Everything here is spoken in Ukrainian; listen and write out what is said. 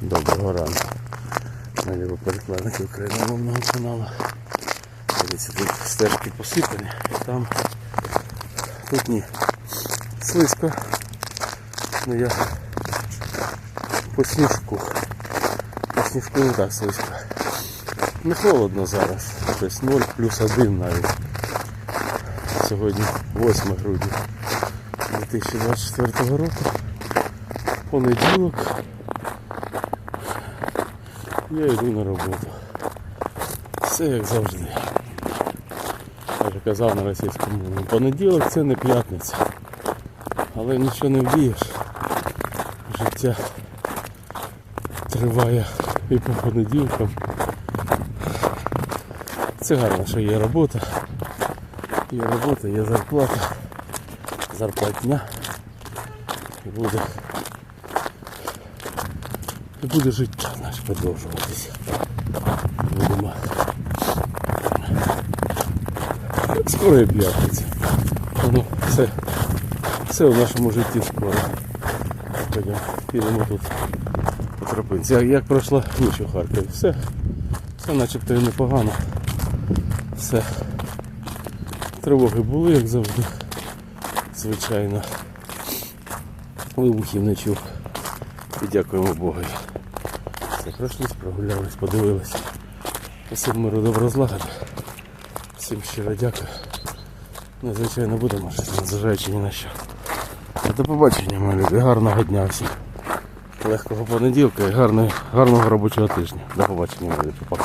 Доброго ранку. На перекладники україномовного каналу. Дивіться, тут стежки посипані, там тут ні. Слизько. Ну я по сніжку. По сніжку не так слизько. Не холодно зараз. Тобто 0 плюс 1 навіть. Сьогодні 8 грудня 2024 року. Понеділок. Я йду на роботу. Все як завжди. Я вже казав на російському мові. Понеділок це не п'ятниця. Але нічого не вдієш. Життя триває і по понеділкам. Це гарно, що є робота. Є робота, є зарплата, зарплатня. І буде, і буде життя наше продовжуватися. Будемо. Скоро і п'ятниця. Ну, все, все в нашому житті скоро. Потім підемо тут по тропинці. Як, як пройшла ніч у Харкові? Все, все начебто і непогано. Все. Тривоги були, як завжди. Звичайно. Вибухів не чув. І дякуємо Богу. Все, пройшлись, прогулялись, подивились. Усім миру добро злагоди. Всім щиро дякую. Ну, звичайно, будемо щось, незважаючи ні на що. До побачення, мої любі. Гарного дня всім. Легкого понеділка і гарного, гарного робочого тижня. До побачення, мої любі.